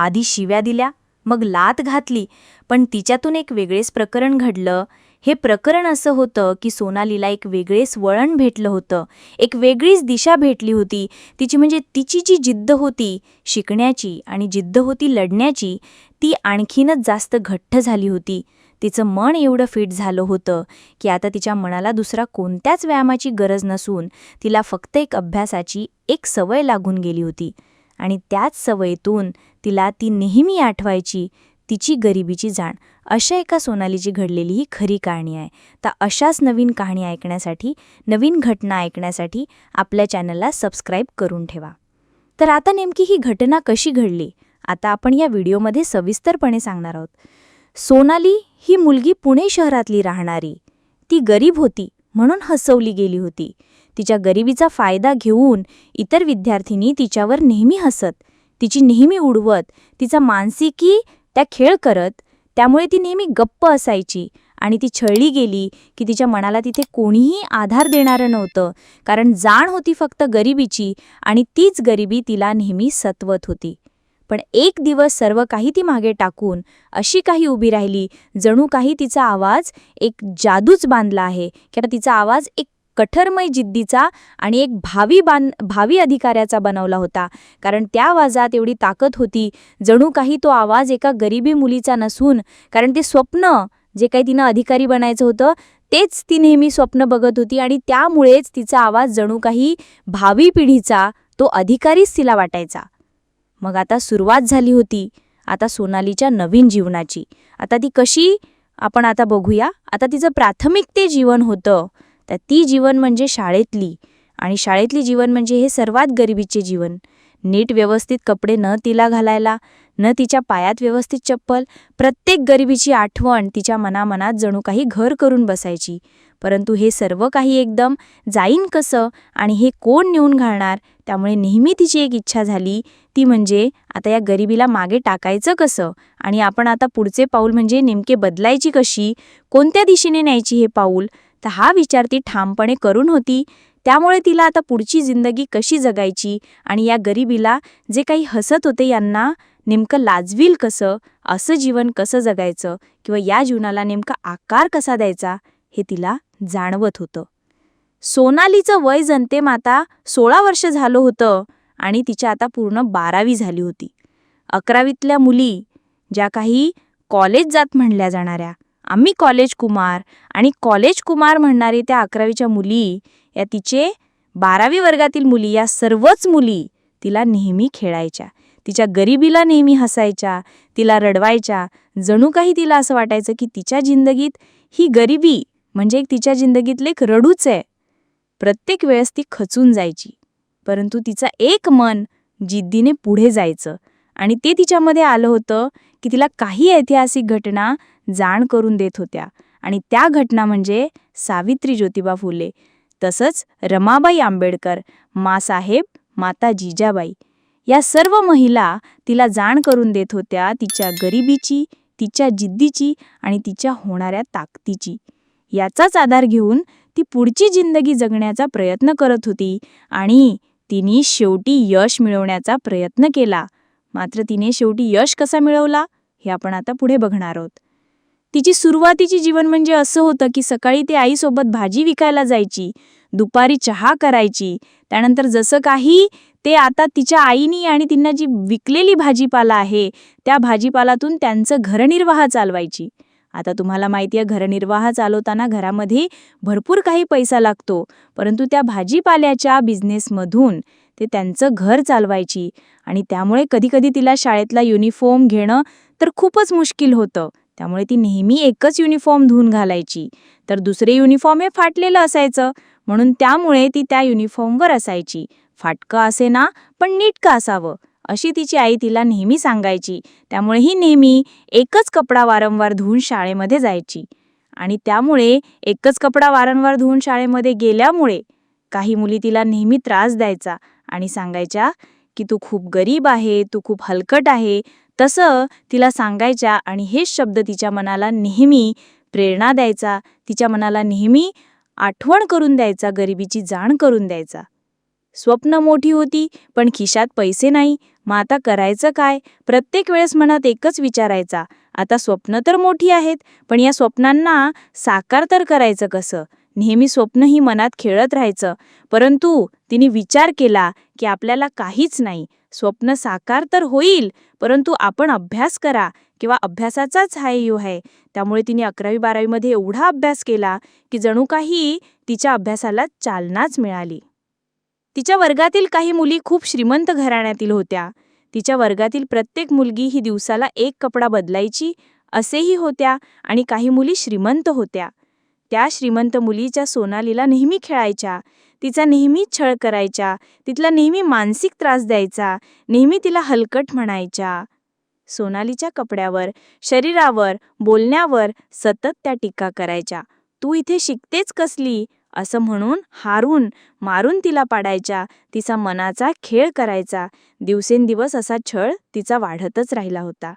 आधी शिव्या दिल्या मग लात घातली पण तिच्यातून एक वेगळेच प्रकरण घडलं. हे प्रकरण असं होतं की सोनालीला एक वेगळेच वळण भेटलं होतं. एक वेगळीच दिशा भेटली होती. तिची म्हणजे तिची जी जिद्द होती शिकण्याची आणि जिद्द होती लढण्याची ती आणखीनच जास्त घट्ट झाली होती. तिचं मन एवढं फिट झालं होतं की आता तिच्या मनाला दुसरा कोणत्याच व्यायामाची गरज नसून तिला फक्त एक अभ्यासाची एक सवय लागून गेली होती. आणि त्याच सवयीतून तिला ती नेहमी आठवायची तिची गरिबीची जाण. अशा एका सोनालीची घडलेली ही खरी कहाणी आहे. तर अशाच नवीन कहाणी ऐकण्यासाठी नवीन घटना ऐकण्यासाठी आपल्या चॅनलला सबस्क्राईब करून ठेवा. तर आता नेमकी ही घटना कशी घडली? आता आपण या व्हिडिओमध्ये सविस्तरपणे सांगणार आहोत. सोनाली ही मुलगी पुणे शहरातली राहणारी. ती गरीब होती म्हणून हसवली गेली होती. तिच्या गरिबीचा फायदा घेऊन इतर विद्यार्थिनी तिच्यावर नेहमी हसत तिची नेहमी उडवत तिचा मानसिकी त्या खेळ करत त्यामुळे ती नेहमी गप्प असायची. आणि ती छळली गेली की तिच्या मनाला तिथे कोणीही आधार देणारं नव्हतं. कारण जाण होती फक्त गरिबीची आणि तीच गरिबी तिला नेहमी सत्वत होती. पण एक दिवस सर्व काही ती मागे टाकून अशी काही उभी राहिली जणू काही तिचा आवाज एक जादूच बांधला आहे. की तिचा आवाज एक कठरमय जिद्दीचा आणि एक भावी बान भावी अधिकाऱ्याचा बनवला होता. कारण त्या आवाजात एवढी ताकद होती. जणू काही तो आवाज एका गरिबी मुलीचा नसून कारण ते स्वप्न जे काही तिनं अधिकारी बनायचं होतं तेच ती नेहमी स्वप्न बघत होती आणि त्यामुळेच तिचा आवाज जणू काही भावी पिढीचा तो अधिकारीच तिला वाटायचा. मग आता सुरुवात झाली होती. आता सोनालीच्या नवीन जीवनाची. आता ती कशी? आपण आता बघूया. आता तिचं प्राथमिक ते जीवन होतं. तर ती जीवन म्हणजे शाळेतली. आणि शाळेतली जीवन म्हणजे हे सर्वात गरिबीचे जीवन. नीट व्यवस्थित कपडे न तिला घालायला न तिच्या पायात व्यवस्थित चप्पल प्रत्येक गरिबीची आठवण तिच्या मनामनात जणू काही घर करून बसायची. परंतु हे सर्व काही एकदम जाईन कसं आणि हे कोण नेऊन घालणार त्यामुळे नेहमी तिची एक इच्छा झाली. ती म्हणजे आता या गरिबीला मागे टाकायचं कसं आणि आपण आता पुढचे पाऊल म्हणजे नेमके बदलायची कशी कोणत्या दिशेने न्यायची हे पाऊल तर हा विचार ती ठामपणे करून होती. त्यामुळे तिला आता पुढची जिंदगी कशी जगायची आणि या गरिबीला जे काही हसत होते यांना नेमकं लाजवील कसं असं जीवन कसं जगायचं किंवा या जीवनाला नेमका आकार कसा द्यायचा हे तिला जाणवत होतं. सोनालीचं वय जनतेम आता सोळा वर्ष झालं होतं आणि तिच्या आता पूर्ण बारावी झाली होती. अकरावीतल्या मुली ज्या काही कॉलेज जात म्हणल्या जाणाऱ्या आम्ही कॉलेज कुमार आणि कॉलेज कुमार म्हणणारी त्या अकरावीच्या मुली या तिचे बारावी वर्गातील मुली या सर्वच मुली तिला नेहमी खेळायच्या. तिच्या गरिबीला नेहमी हसायच्या तिला रडवायच्या. जणू काही तिला असं वाटायचं की तिच्या जिंदगीत ही गरिबी म्हणजे एक तिच्या जिंदगीतलं एक रडूच आहे. प्रत्येक वेळेस ती खचून जायची. परंतु तिचं एक मन जिद्दीने पुढे जायचं. आणि ते तिच्यामध्ये आलं होतं की तिला काही ऐतिहासिक घटना जाण करून देत होत्या. आणि त्या घटना म्हणजे सावित्री ज्योतिबा फुले तसंच रमाबाई आंबेडकर मासाहेब माता जिजाबाई. या सर्व महिला तिला जाण करून देत होत्या तिच्या गरिबीची तिच्या जिद्दीची आणि तिच्या होणाऱ्या ताकदीची. याचाच आधार घेऊन ती पुढची जिंदगी जगण्याचा प्रयत्न करत होती आणि तिने शेवटी यश मिळवण्याचा प्रयत्न केला. मात्र तिने शेवटी यश कसा मिळवला हे आपण आता पुढे बघणार आहोत. तिची सुरुवातीची जीवन म्हणजे असं होतं की सकाळी ती आईसोबत भाजी विकायला जायची दुपारी चहा करायची. त्यानंतर जसं काही ते आता तिच्या आईनी आणि तिनं जी विकलेली भाजीपाला आहे त्या भाजीपालातून त्यांचं घरनिर्वाह चालवायची. आता तुम्हाला माहिती आहे घरनिर्वाह चालवताना घरामध्ये भरपूर काही पैसा लागतो परंतु त्या भाजीपाल्याच्या बिझनेसमधून ते त्यांचं घर चालवायची. आणि त्यामुळे कधीकधी तिला शाळेतला युनिफॉर्म घेणं तर खूपच मुश्किल होतं. त्यामुळे ती नेहमी एकच युनिफॉर्म धुवून घालायची. तर दुसरे युनिफॉर्म हे फाटलेलं असायचं. म्हणून त्यामुळे ती त्या युनिफॉर्मवर असायची. फाटकं असे ना पण नीटकं असावं अशी तिची आई तिला नेहमी सांगायची. त्यामुळे ही नेहमी एकच कपडा वारंवार धुवून शाळेमध्ये जायची. आणि त्यामुळे एकच कपडा वारंवार धुवून शाळेमध्ये गेल्यामुळे काही मुली तिला नेहमी त्रास द्यायचा आणि सांगायच्या की तू खूप गरीब आहे तू खूप हलकट आहे तसं तिला सांगायच्या आणि हेच शब्द तिच्या मनाला नेहमी प्रेरणा द्यायचा तिच्या मनाला नेहमी आठवण करून द्यायचा गरिबीची जाण करून द्यायचा. स्वप्न मोठी होती पण खिशात पैसे नाही. मग आता करायचं काय? प्रत्येक वेळेस मनात एकच विचारायचा आता स्वप्न तर मोठी आहेत पण या स्वप्नांना साकार तर करायचं कसं? नेहमी स्वप्नही मनात खेळत राहायचं. परंतु तिने विचार केला की आपल्याला काहीच नाही. स्वप्न साकार तर होईल परंतु आपण अभ्यास करा किंवा अभ्यासाचाच हा यू आहे त्यामुळे तिने अकरावी बारावीमध्ये एवढा अभ्यास केला की जणू काही तिच्या अभ्यासाला चालनाच मिळाली. तिच्या वर्गातील काही मुली खूप श्रीमंत घराण्यातील होत्या. तिच्या वर्गातील प्रत्येक मुलगी ही दिवसाला एक कपडा बदलायची असेही होत्या आणि काही मुली श्रीमंत होत्या. त्या श्रीमंत मुलीच्या सोनालीला नेहमी खेळायच्या. तिचा नेहमी छळ करायच्या. तिथला नेहमी मानसिक त्रास द्यायचा. नेहमी तिला हलकट म्हणायच्या. सोनालीच्या कपड्यावर शरीरावर बोलण्यावर सतत त्या टीका करायच्या. तू इथे शिकतेच कसली असं म्हणून हारून मारून तिला पाडायच्या. तिचा मनाचा खेळ करायचा. दिवसेंदिवस असा छळ तिचा वाढतच राहिला होता.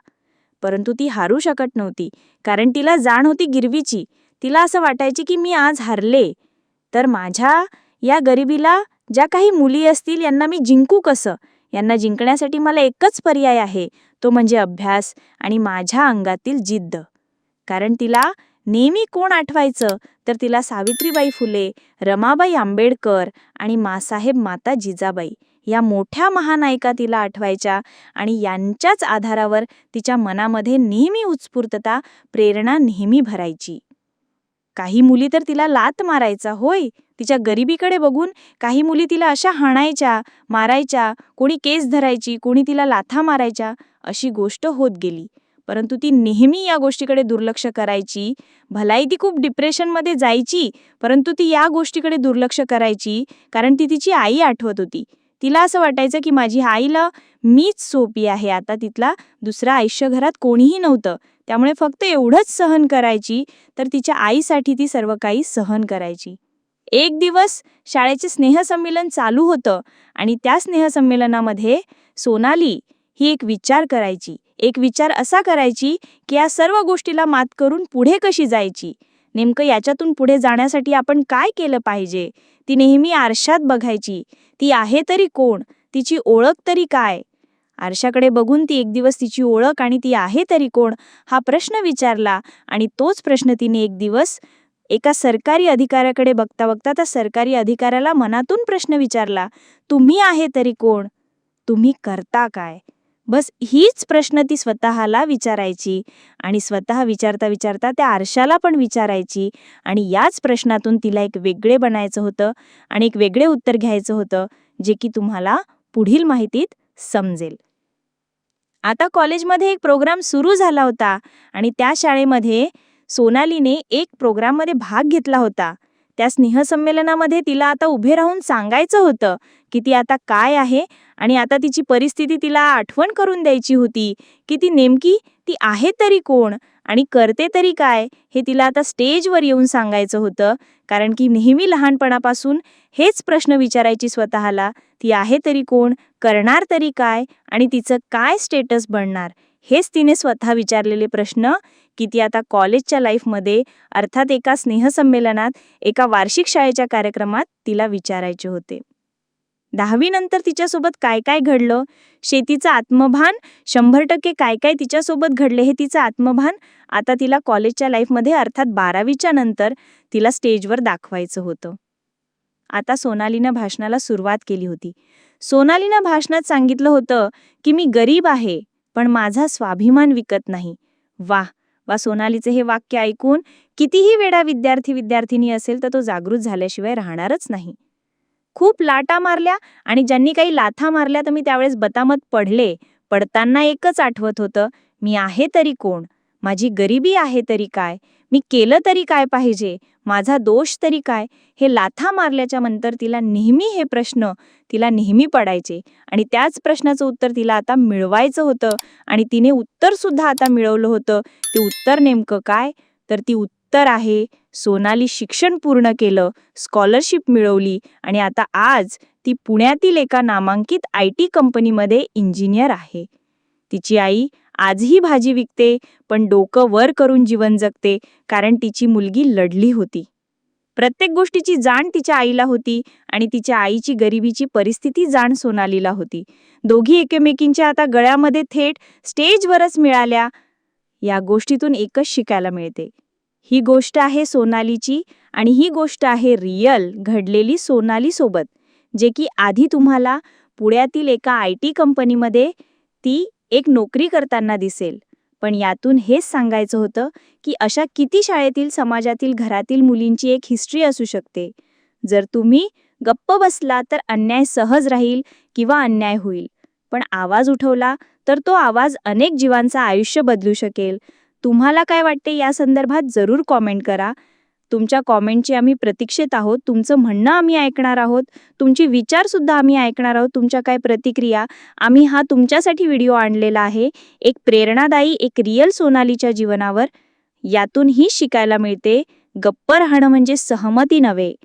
परंतु ती हारू शकत नव्हती. कारण तिला जाण होती गिरवीची. तिला असं वाटायची की मी आज हारले. तर माझ्या या गरिबीला ज्या काही मुली असतील यांना मी जिंकू कसं? यांना जिंकण्यासाठी मला एकच पर्याय आहे. तो म्हणजे अभ्यास आणि माझ्या अंगातील जिद्द. कारण तिला नेहमी कोण आठवायचं? तर तिला सावित्रीबाई फुले रमाबाई आंबेडकर आणि मासाहेब माता जिजाबाई या मोठ्या महानायिका तिला आठवायच्या आणि यांच्याच आधारावर तिच्या मनामध्ये नेहमी उत्स्फूर्तता प्रेरणा नेहमी भरायची. काही मुली तर तिला लात मारायचा होय. तिच्या गरिबीकडे बघून काही मुली तिला अशा हाणायच्या मारायच्या कोणी केस धरायची कोणी तिला लाथा मारायच्या अशी गोष्ट होत गेली. परंतु ती नेहमी या गोष्टीकडे दुर्लक्ष करायची. भलाई ती खूप डिप्रेशनमध्ये जायची परंतु ती या गोष्टीकडे दुर्लक्ष करायची कारण ती तिची आई आठवत होती. तिला असं वाटायचं की माझी आईला मीच सोपी आहे आता तिथला दुसरा आयुष्य घरात कोणीही नव्हतं. त्यामुळे फक्त एवढंच सहन करायची तर तिच्या आईसाठी ती सर्व काही सहन करायची. एक दिवस शाळेचे स्नेहसंमेलन चालू होतं आणि त्या स्नेहसंमेलनामध्ये सोनाली ही एक विचार करायची. एक विचार असा करायची की या सर्व गोष्टीला मात करून पुढे कशी जायची? नेमकं याच्यातून पुढे जाण्यासाठी आपण काय केलं पाहिजे? ती नेहमी आरशात बघायची. ती आहे तरी कोण? तिची ओळख तरी काय? आरशाकडे बघून ती एक दिवस तिची ओळख आणि ती आहे तरी कोण? हा प्रश्न विचारला आणि तोच प्रश्न तिने एक दिवस एका सरकारी अधिकाऱ्याकडे बघता बघता त्या सरकारी अधिकाऱ्याला मनातून प्रश्न विचारला तुम्ही आहे तरी कोण? तुम्ही करता काय? बस हीच प्रश्न ती स्वतःला विचारायची आणि स्वतः विचारता विचारता त्या आरशाला पण विचारायची आणि याच प्रश्नातून तिला एक वेगळे बनायचं होतं आणि एक वेगळे उत्तर घ्यायचं होतं जे की तुम्हाला पुढील माहितीत समजेल. आता कॉलेजमध्ये एक प्रोग्राम सुरू झाला होता आणि त्या शाळेमध्ये सोनालीने एक प्रोग्राममध्ये भाग घेतला होता. त्या स्नेहसंमेलनामध्ये तिला आता उभे राहून सांगायचं होतं की ती आता काय आहे आणि आता तिची परिस्थिती तिला आठवण करून द्यायची होती की ती नेमकी ती आहे तरी कोण आणि करते तरी काय हे तिला आता स्टेजवर येऊन सांगायचं होतं. कारण की नेहमी लहानपणापासून हेच प्रश्न विचारायची स्वतःला ती आहे तरी कोण करणार तरी काय आणि तिचं काय स्टेटस बनणार? हेच तिने स्वतः विचारलेले प्रश्न की ती आता कॉलेजच्या लाईफमध्ये अर्थात एका स्नेहसंमेलनात एका वार्षिक शाळेच्या कार्यक्रमात तिला विचारायचे होते. दहावीनंतर तिच्यासोबत काय काय घडलं? शेतीचं आत्मभान? शंभर टक्के काय काय तिच्यासोबत घडले हे तिचं आत्मभान? आता तिला कॉलेजच्या लाईफमध्ये अर्थात बारावीच्या नंतर तिला स्टेजवर दाखवायचं होतं. आता सोनालीनं भाषणाला सुरुवात केली होती. सोनालीनं भाषणात सांगितलं होतं की मी गरीब आहे पण माझा स्वाभिमान विकत नाही. वाह! वा सोनालीचे हे वाक्य ऐकून कितीही वेळा विद्यार्थी विद्यार्थिनी असेल तर तो जागृत झाल्याशिवाय राहणारच नाही. खूप लाटा मारल्या आणि ज्यांनी काही लाथा मारल्या तर मी त्यावेळेस बतामत पडले. पडताना एकच आठवत होतं मी आहे तरी कोण? माझी गरिबी आहे तरी काय? मी केलं तरी काय पाहिजे? माझा दोष तरी काय? हे लाथा मारल्याच्या नंतर तिला नेहमी हे प्रश्न तिला नेहमी पडायचे. आणि त्याच प्रश्नाचं उत्तर तिला आता मिळवायचं होतं आणि तिने उत्तर सुद्धा आता मिळवलं होतं. ते उत्तर नेमकं काय? तर ती उत्तर आहे सोनाली शिक्षण पूर्ण केलं स्कॉलरशिप मिळवली आणि आता आज ती पुण्यातील एका नामांकित आय टी कंपनीमध्ये इंजिनियर आहे. तिची आई आजही भाजी विकते पण डोकं वर करून जीवन जगते कारण तिची मुलगी लढली होती. प्रत्येक गोष्टीची जाण तिच्या आईला होती आणि तिच्या आईची गरिबीची परिस्थिती जाण सोनालीला होती. दोघी एकमेकींच्या आता गळ्यामध्ये थेट स्टेजवरच मिळाल्या. या गोष्टीतून एकच शिकायला मिळते. ही गोष्ट आहे सोनालीची आणि ही गोष्ट आहे रियल घडलेली सोनालीसोबत जे की आधी तुम्हाला पुण्यातील एका आय टी कंपनीमध्ये ती एक नोकरी करताना दिसेल. पण यातून हेच सांगायचं होतं की अशा किती शाळेतील समाजातील घरातील मुलींची एक हिस्ट्री असू शकते. जर तुम्ही गप्प बसला तर अन्याय सहज राहील किंवा अन्याय होईल. पण आवाज उठवला तर तो आवाज अनेक जीवांचं आयुष्य बदलू शकेल. तुम्हाला काय वाटते या संदर्भात जरूर कॉमेंट करा. तुमच्या कॉमेंटची आम्ही प्रतीक्षेत आहोत. तुमचं म्हणणं आम्ही ऐकणार आहोत. तुमची विचारसुद्धा आम्ही ऐकणार आहोत. तुमच्या काय प्रतिक्रिया. आम्ही हा तुमच्यासाठी व्हिडिओ आणलेला आहे. एक प्रेरणादायी एक रिअल सोनालीच्या जीवनावर. यातून ही शिकायला मिळते. गप्प राहणं म्हणजे सहमती नव्हे.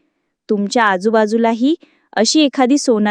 तुमच्या आजूबाजूलाही अशी एखादी सोनाली